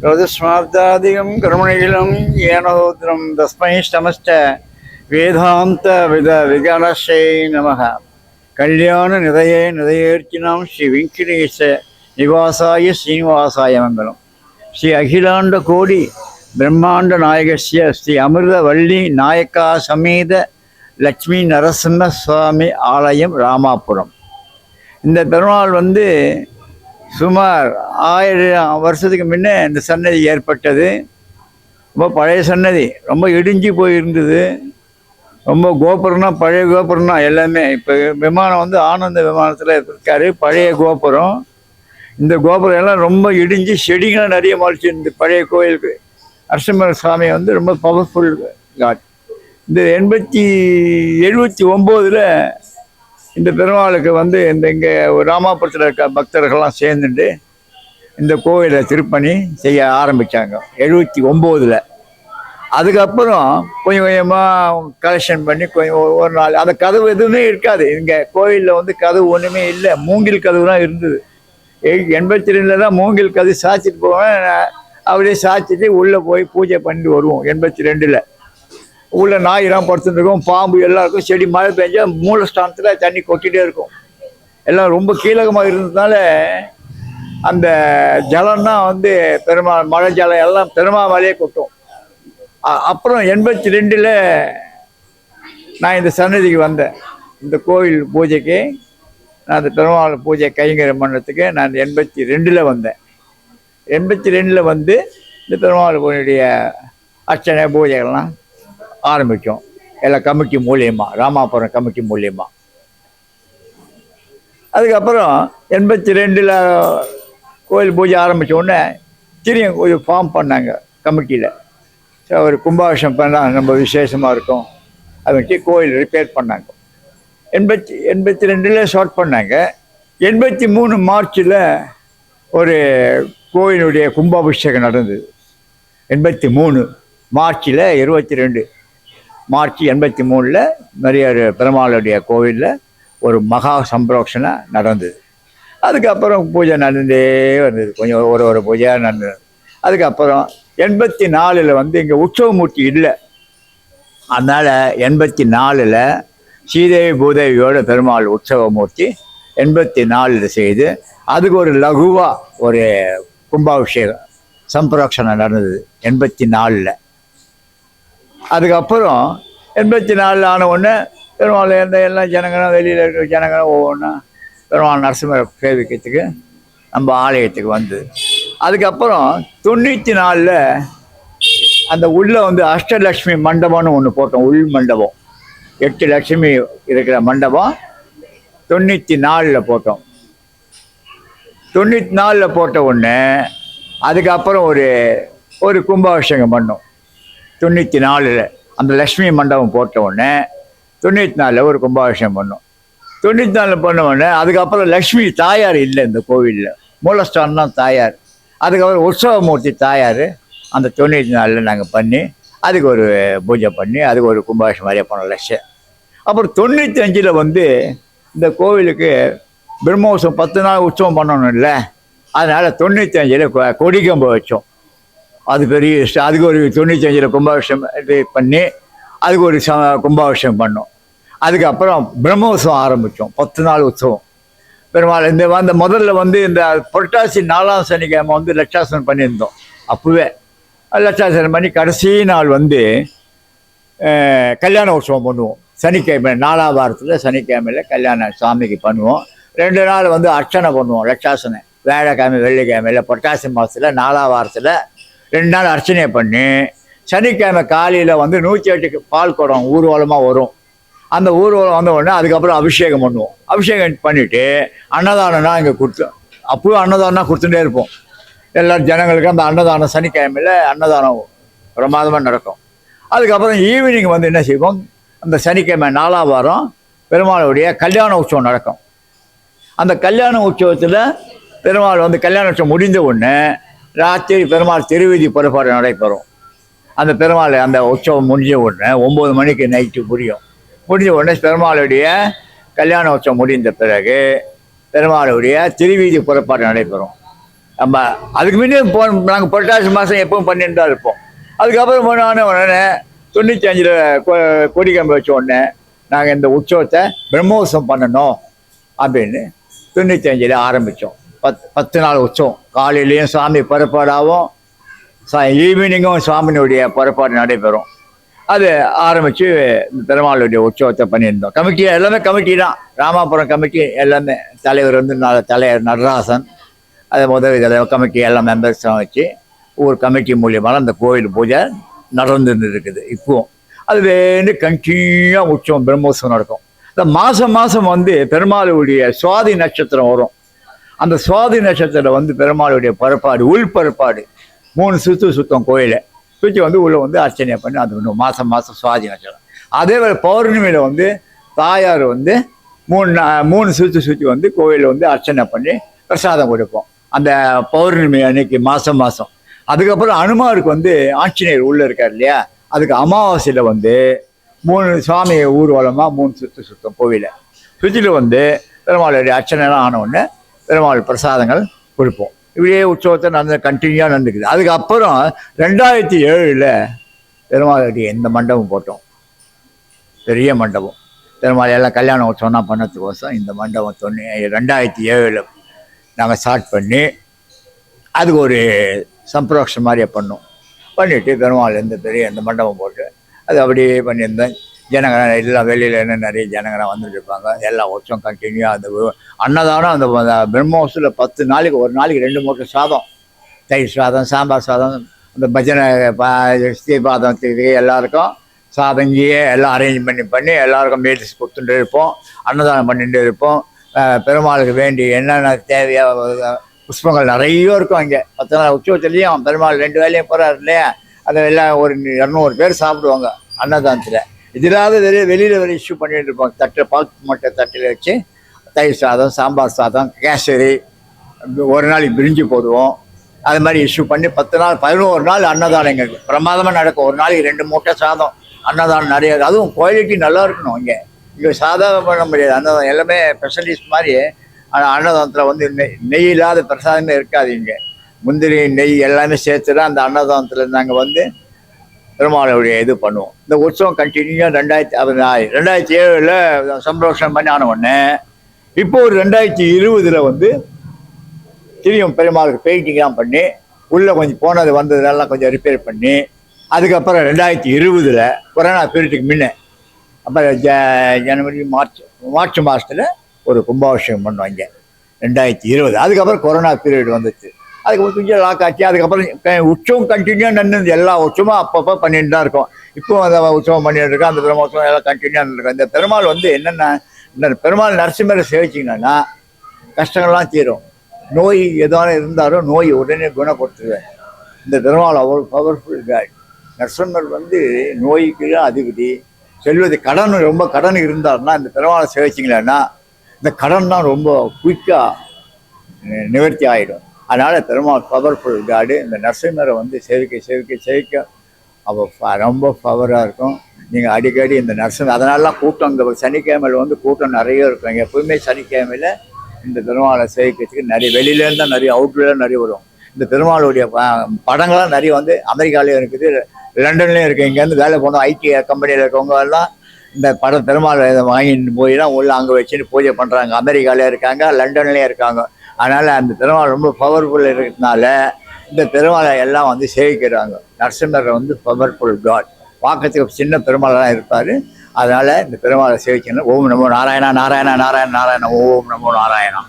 ரோதஸ்மார்த்தாதிகம் கருமணிகளும் ஏனோத்திரம் தஸ்மை ஸ்தமஸ்ட வேதாந்த வித விகனசை நமக கல்யாண நிதய நிதயேர்ச்சினாம் ஸ்ரீ வெங்கடேச நிவாசாய ஸ்ரீனிவாசாய மங்கலம் ஸ்ரீ அகிலாண்ட கோடி பிரம்மாண்ட நாயகஸ்ய ஸ்ரீ அமிர்தவள்ளி நாயக்கா சமேத லட்சுமி நரசிம்ம சுவாமி ஆலயம் ராமாபுரம் இந்த பெருமாள் வந்து சுமார் ஆயிரம் வருஷத்துக்கு முன்னே இந்த சன்னதி ஏற்பட்டது. ரொம்ப பழைய சன்னதி. ரொம்ப இடிஞ்சு போயிருந்தது. ரொம்ப கோபுரம்னா பழைய கோபுரம் தான் எல்லாமே. இப்போ விமானம் வந்து ஆனந்த விமானத்தில் இருக்காரு. பழைய கோபுரம். இந்த கோபுரம் எல்லாம் ரொம்ப இடிஞ்சு செடிகளும் நிறைய மாறிச்சு இருந்தது. பழைய கோயிலுக்கு. நரசிம்ம சாமி வந்து ரொம்ப பவர்ஃபுல் காட். இந்த எண்பத்தி எழுபத்தி ஒம்போதில் இந்த பெருமாளுக்கு வந்து இந்த இங்கே ராமாபுரத்தில் இருக்க பக்தர்கள்லாம் சேர்ந்துட்டு இந்த கோயிலை திருப்பணி செய்ய ஆரம்பித்தாங்க எழுபத்தி ஒம்போதில். அதுக்கப்புறம் கொஞ்சம் கொஞ்சமாக கலெக்ஷன் பண்ணி கொஞ்சம் ஒரு- நாள் அந்த கதவு எதுவுமே இருக்காது. இங்கே கோயிலில் வந்து கதவு ஒன்றுமே இல்லை. மூங்கில் கதவு தான் இருந்தது எண்பத்தி ரெண்டில் தான் மூங்கில் கதவு சாய்ச்சிட்டு போவேன். அப்படியே சாய்ச்சிட்டு உள்ளே போய் பூஜை பண்ணிட்டு வருவோம் எண்பத்தி ரெண்டில். உள்ள நாயெல்லாம் படுத்துட்டு பாம்பு எல்லாம் இருக்கும் செடி மழை பெஞ்சா மூலஸ்தானத்தில் தண்ணி கொட்டிகிட்டே இருக்கும். எல்லாம் ரொம்ப கீழகமாக இருந்ததுனால அந்த ஜலம்னா வந்து பெருமாள் மழை ஜலம் எல்லாம் பெருமாமலையே கொட்டும். அப்புறம் எண்பத்தி ரெண்டில் நான் இந்த சன்னதிக்கு வந்தேன். இந்த கோவில் பூஜைக்கு நான் அந்த பெருமாள் பூஜை கைங்கரம் பண்ணதுக்கு நான் எண்பத்தி ரெண்டில் வந்தேன். எண்பத்தி ரெண்டில் வந்து இந்த பெருமாள் பூஜையுடைய அர்ச்சனை பூஜைகள்லாம் ஆரம்பித்தோம் எல்லாம் கமிட்டி மூலியமாக ராமாபுரம் கமிட்டி மூலியமாக அதுக்கப்புறம் எண்பத்தி ரெண்டில் கோயில் பூஜை ஆரம்பித்த உடனே திரும்ப ஒரு ஃபார்ம் பண்ணாங்க கமிட்டியில். சரி ஒரு கும்பாபிஷம் பண்ணால் ரொம்ப விசேஷமாக இருக்கும். அதுக்கு கோயில் ரிப்பேர் பண்ணாங்க. எண்பத்தி எண்பத்தி ரெண்டில் ஷார்ட் பண்ணாங்க. எண்பத்தி மூணு மார்ச்சில் ஒரு கோயிலுடைய கும்பாபிஷேகம் நடந்தது. எண்பத்தி மூணு மார்ச்சில் இருபத்தி ரெண்டு மார்ச் எண்பத்தி மூணில் நிறைய பெருமாளுடைய கோவிலில் ஒரு மகா சம்பரோஷனை நடந்தது. அதுக்கப்புறம் பூஜை நடந்தே வந்தது. கொஞ்சம் ஒரு ஒரு பூஜையாக நடந்தது. அதுக்கப்புறம் எண்பத்தி நாலில் வந்து இங்கே உற்சவமூர்த்தி இல்லை. அதனால் எண்பத்தி நாலில் ஸ்ரீதேவி பூதேவியோட பெருமாள் உற்சவமூர்த்தி எண்பத்தி நாலில் செய்து அதுக்கு ஒரு லகுவாக ஒரு கும்பாபிஷேகம் சம்பிரோக்ஷணம் நடந்தது எண்பத்தி நாலில். அதுக்கப்புறம் எண்பத்தி நாலில் ஆன உடனே பெருமாள் எந்த எல்லா ஜனங்களும் வெளியில் இருக்கிற ஜனங்களும் ஒவ்வொன்றா பெருமாள் நரசிம்மர சேவிக்கிறதுக்கு நம்ம ஆலயத்துக்கு வந்தது அதுக்கப்புறம் தொண்ணூற்றி நாலில் அந்த உள்ளே வந்து அஷ்டலக்ஷ்மி மண்டபம்னு ஒன்று போட்டோம் உள் மண்டபம். எட்டு லட்சுமி இருக்கிற மண்டபம் தொண்ணூற்றி நாலில் போட்டோம். தொண்ணூற்றி நாலில் போட்ட உடனே அதுக்கப்புறம் ஒரு ஒரு கும்பாபிஷேகம் பண்ணோம். தொண்ணூற்றி நாலில் அந்த லக்ஷ்மி மண்டபம் போட்ட உடனே தொண்ணூற்றி நாலில் ஒரு கும்பாபிஷேகம் பண்ணோம். தொண்ணூற்றி நாலில் பண்ண உடனே அதுக்கப்புறம் லக்ஷ்மி தாயார் இல்லை இந்த கோவிலில். மூலஸ்தானம் தான் தாயார். அதுக்கப்புறம் உற்சவமூர்த்தி தாயார் அந்த தொண்ணூற்றி நாலில் நாங்கள் பண்ணி அதுக்கு ஒரு பூஜை பண்ணி அதுக்கு ஒரு கும்பாபிஷேகம் மாதிரியே பண்ணோம் லட்சம் அப்புறம் தொண்ணூற்றி அஞ்சில் வந்து இந்த கோவிலுக்கு பிரம்மோற்சவம் பத்து நாள் உற்சவம் பண்ணணும் இல்லை அதனால் தொண்ணூற்றி அஞ்சில் கொடிக்கம்பு வச்சோம். அது பெரிய அதுக்கு ஒரு தொண்ணூத்தஞ்சில் அஞ்சில் கும்பாபிஷேகம் இது பண்ணி அதுக்கு ஒரு ச கும்பாபிஷேகம் பண்ணோம். அதுக்கப்புறம் பிரம்மோத்சவம் ஆரம்பித்தோம். பத்து நாள் உற்சவம். பெருமாள் இந்த அந்த முதல்ல வந்து இந்த புரட்டாசி நாலாம் சனிக்கிழமை வந்து லட்சாசனம் பண்ணியிருந்தோம். அப்போவே. லட்சாசனம் பண்ணி கடைசி நாள் வந்து கல்யாண உற்சவம் பண்ணுவோம். சனிக்கிழமை நாலாம் வாரத்தில் சனிக்கிழமையில் கல்யாணம் சாமிக்கு பண்ணுவோம். ரெண்டு நாள் வந்து அர்ச்சனை பண்ணுவோம் லட்சாசனை வேலைக்கிழமை வெள்ளிக்கிழமையில் புரட்டாசி மாதத்தில் நாலாம் வாரத்தில் ரெண்டு நாள் அர்ச்சனை பண்ணி சனிக்கிழமை காலையில் வந்து நூற்றி எட்டுக்கு பால் குடம் ஊர்வலமாக வரும். அந்த ஊர்வலம் வந்த உடனே அதுக்கப்புறம் அபிஷேகம் பண்ணுவோம். அபிஷேகம் பண்ணிவிட்டு அன்னதானம்னா இங்கே கொடுத்து அப்பவும் அன்னதானம் கொடுத்துட்டே இருப்போம். எல்லா ஜனங்களுக்கு அந்த அன்னதானம் சனிக்கிழமையில் அன்னதானம் பிரமாதமாக நடக்கும். அதுக்கப்புறம் ஈவினிங் வந்து என்ன செய்வோம்? அந்த சனிக்கிழமை நாலாம் வாரம் பெருமாளுடைய கல்யாண உற்சவம் நடக்கும். அந்த கல்யாண உற்சவத்தில் பெருமாள் வந்து கல்யாண உற்சவம் முடிந்த உடனே ராத்திரி பெருமாள் திருவீதி புறப்பாடு நடைபெறும். அந்த பெருமாள் அந்த உற்சவம் முடிஞ்ச உடனே ஒம்பது மணிக்கு நைட்டு புரியும் முடிஞ்ச உடனே பெருமாளுடைய கல்யாண உற்சவம் முடிந்த பிறகு பெருமாளுடைய திருவீதி புறப்பாடு நடைபெறும். நம்ம அதுக்கு முன்னே போ நாங்கள் புரட்டாசி மாதம் எப்பவும் பண்ணிட்டு தான் இருப்போம். அதுக்கப்புறம் போனான உடனே தொண்ணூற்றி அஞ்சில் கொடி கம்பி வச்ச உடனே நாங்கள் இந்த உற்சவத்தை பிரம்மோத்சவம் பண்ணணும் அப்படின்னு தொண்ணூற்றி அஞ்சில் ஆரம்பித்தோம் பத் பத்து நாள் உற்சவம். காலையிலையும் சாமி புறப்பாடாகவும் சா ஈவினிங்கும் சுவாமியினுடைய புறப்பாடு நடைபெறும். அது ஆரம்பித்து இந்த பெருமாளுடைய உற்சவத்தை பண்ணியிருந்தோம். கமிட்டி எல்லாமே கமிட்டி தான். ராமாபுரம் கமிட்டி எல்லாமே தலைவர் வந்து ந- தலைவர் நடராசன் அது உதவி தலைவர் கமிட்டி எல்லா மெம்பர்ஸும் வச்சு ஒரு கமிட்டி மூலியமாக அந்த கோயில் பூஜை நடந்துட்டு இருக்குது இப்போவும் அது வேண்டு கண்டினியூவாக உற்சவம் பிரம்மோத்சவம் நடக்கும். இந்த மாதம் மாதம் வந்து பெருமாளுடைய சுவாதி நட்சத்திரம் வரும். அந்த சுவாதி நட்சத்திரம் வந்து பெருமாளுடைய பரப்பாடு உள் பரப்பாடு மூணு சுத்து சுத்தம் கோயிலை. சுற்றி வந்து உள்ளே வந்து அர்ச்சனை பண்ணி அது ஒன்று மாதம் மாதம் சுவாதி நட்சத்திரம். அதே போல் பௌர்ணமியில் வந்து தாயார் வந்து மூணு நா- மூணு சுற்றி சுற்றி வந்து கோயிலில் வந்து அர்ச்சனை பண்ணி பிரசாதம் கொடுப்போம். அந்த பௌர்ணமி அன்னைக்கு மாதம் மாதம் அதுக்கப்புறம் அனுமாருக்கு வந்து ஆஞ்சநேயர் உள்ளே இருக்கார் இல்லையா? அதுக்கு அமாவாசையில் வந்து மூணு சுவாமியை ஊர்வலமாக மூணு சுற்று சுத்தம் கோவிலை. சுற்றில வந்து பெருமாளுடைய அர்ச்சனைலாம் ஆனவுடனே பெருமாள் பிரசாதங்கள் கொடுப்போம். இப்படியே உற்சவத்தை நடந்து கண்டினியூவாக நடந்துக்குது. அதுக்கப்புறம் ரெண்டாயிரத்தி ஏழில் பெருமாளுடைய இந்த மண்டபம் போட்டோம்? பெரிய மண்டபம். பெருமாள் எல்லாம் கல்யாண உற்சவம்னா பண்ணதுக்கோசம் இந்த மண்டபம் தொண்ணூ ரெண்டாயிரத்தி ஏழில் நாங்கள் ஸ்டார்ட் பண்ணி அதுக்கு ஒரு சம்பரோஷம் மாதிரியே பண்ணோம். பண்ணிவிட்டு பெருமாள் இந்த பெரிய இந்த மண்டபம் போட்டு அது அப்படியே பண்ணியிருந்தேன். ஜனங்க எல்லாம் வெளியில் என்ன நிறைய ஜனங்களாம் வந்துட்டு இருப்பாங்க. எல்லா வருஷம் கண்டினியூவாக அந்த அன்னதானம் அந்த அந்த பத்து நாளைக்கு ஒரு நாளைக்கு ரெண்டு மூட்டை சாதம். தயிர் சாதம் சாம்பார் சாதம் அந்த பஜனை பா எல்லாருக்கும் சாதம் எல்லாம் அரேஞ்ச் பண்ணி பண்ணி எல்லாருக்கும் மீல்ஸ் கொடுத்துட்டு இருப்போம். அன்னதானம் பண்ணிட்டு இருப்போம். பெருமாளுக்கு வேண்டி என்னென்ன தேவையோ புஷ்பங்கள் நிறைய இருக்கும் அங்கே. பத்து நாள் உற்சவத்துலேயும் பெருமாள் ரெண்டு வேலையும் போகிறார் இல்லையா? அதை எல்லாம் ஒரு இரநூறு பேர் சாப்பிடுவாங்க அன்னதானத்தில். எதிராத வெளியே வெளியில் வெளியே இஷ்யூ பண்ணிட்டு இருப்போம் தட்டு பாக்கு மட்டை தட்டில் வச்சு தயிர் சாதம் சாம்பார் சாதம் கேசரி ஒரு நாளைக்கு பிரிஞ்சு போடுவோம். அது மாதிரி இஷ்யூ பண்ணி பத்து நாள் பதினோரு நாள் அன்னதானம் எங்களுக்கு பிரமாதமாக நடக்கும். ஒரு நாளைக்கு ரெண்டு மூட்டை சாதம் அன்னதானம் நிறைய. அதுவும் குவாலிட்டி நல்லா இருக்கணும் இங்கே. இங்கே சாதாரண பண்ண முடியாது. அன்னதானம் எல்லாமே ஸ்பெஷலிஸ்ட் மாதிரி. ஆனால் அன்னதானத்தில் வந்து நெய் நெய் இல்லாத பிரசாதமே இருக்காது இங்கே. முந்திரி நெய் எல்லாமே சேர்த்து தான் அந்த அன்னதானத்தில் நாங்கள் வந்து பெருமாளுடைய இது பண்ணுவோம். இந்த உற்சவம் கண்டினியூவாக ரெண்டாயிரத்தி அது ரெண்டாயிரத்தி ஏழில் சம்பரோஷம் பண்ணி ஆன உடனே இப்போ ஒரு ரெண்டாயிரத்தி இருபதில் வந்து திரும்பியும் பெருமாளுக்கு பெயிண்டிங்லாம் பண்ணி உள்ளே கொஞ்சம் போனது வந்ததெல்லாம் கொஞ்சம் ரிப்பேர் பண்ணி அதுக்கப்புறம் ரெண்டாயிரத்தி இருபதில் கொரோனா பீரியடுக்கு முன்ன அப்புறம் ஜ ஜனவரி மார்ச் மார்ச் மாதத்தில் ஒரு கும்பாபிஷேகம் பண்ணுவாங்க. இங்கே ரெண்டாயிரத்தி இருபது. அதுக்கப்புறம் கொரோனா பீரியட் வந்துச்சு. அதுக்கப்புறம் கொஞ்சம் லாக் ஆச்சு. அதுக்கப்புறம் உச்சம் உற்சவம் கண்டினியூவாக நின்று எல்லா உற்சவமும் அப்பப்போ பண்ணிட்டு தான் இருக்கோம். இப்போ அந்த உற்சவம் பண்ணிட்டு இருக்கோம். அந்த பிரம்மோற்சவம் எல்லாம் கண்டினியூ இருக்கும். இந்த பெருமாள் வந்து என்னென்ன இந்த பெருமாள் நரசிம்மரை சேவிச்சிங்கன்னா கஷ்டங்கள்லாம் தீரும். நோய் எதாவது இருந்தாலும் நோய் உடனே குணப்படுத்துவேன். இந்த பெருமாள் அவ்வளோ பவர்ஃபுல் காட் நரசிம்மர் வந்து நோய்க்கு அதிபதி. செல்வது கடன் ரொம்ப கடன் இருந்தாருன்னா இந்த பெருமாளை சேவிச்சிங்களேன்னா இந்த கடன் தான் ரொம்ப குயிக்காக நிவர்த்தி ஆகிடும் அதனால் பெருமாள் பவர்ஃபுல் காடு இந்த நரசிம்மரை வந்து சேவிக்க சேவிக்க சேவிக்க அவ ஃப- ரொம்ப பவராக இருக்கும். நீங்கள் அடிக்கடி இந்த நரசிம்மர் அதனாலலாம் கூட்டம் இந்த சனிக்கிழமையில் வந்து கூட்டம் நிறைய இருக்கும். இங்கே எப்பவுமே சனிக்கிழமையில் இந்த பெருமாளை சேவிக்கிறதுக்கு நிறைய வெளியிலேருந்து தான் நிறைய அவுட்லேருந்து நிறைய வரும். இந்த பெருமாளுடைய ப- படங்கள்லாம் நிறைய வந்து அமெரிக்காலேயும் இருக்குது லண்டன்லேயும் இருக்குது இங்கேருந்து வேலை போனோம் ஐடி கம்பெனியில் இருக்கவங்க எல்லாம் இந்த படம் பெருமாள் இதை வாங்கிட்டு போய் தான் உள்ள அங்கே வச்சுட்டு பூஜை பண்ணுறாங்க அமெரிக்காலேயே இருக்காங்க லண்டன்லேயும் இருக்காங்க. அதனால் அந்த பெருமாள் ரொம்ப பவர்ஃபுல் இருக்கிறதுனால இந்த பெருமாளை எல்லாம் வந்து சேவிக்கிறாங்க. நரசிம்மர் வந்து பவர்ஃபுல் காட் பார்க்கறதுக்கு சின்ன பெருமாளாக இருப்பார். அதனால் இந்த பெருமாளை சேவிக்கணும். ஓம் நமோ நாராயணா நாராயணா நாராயண நாராயண ஓம் நமோ நாராயணா.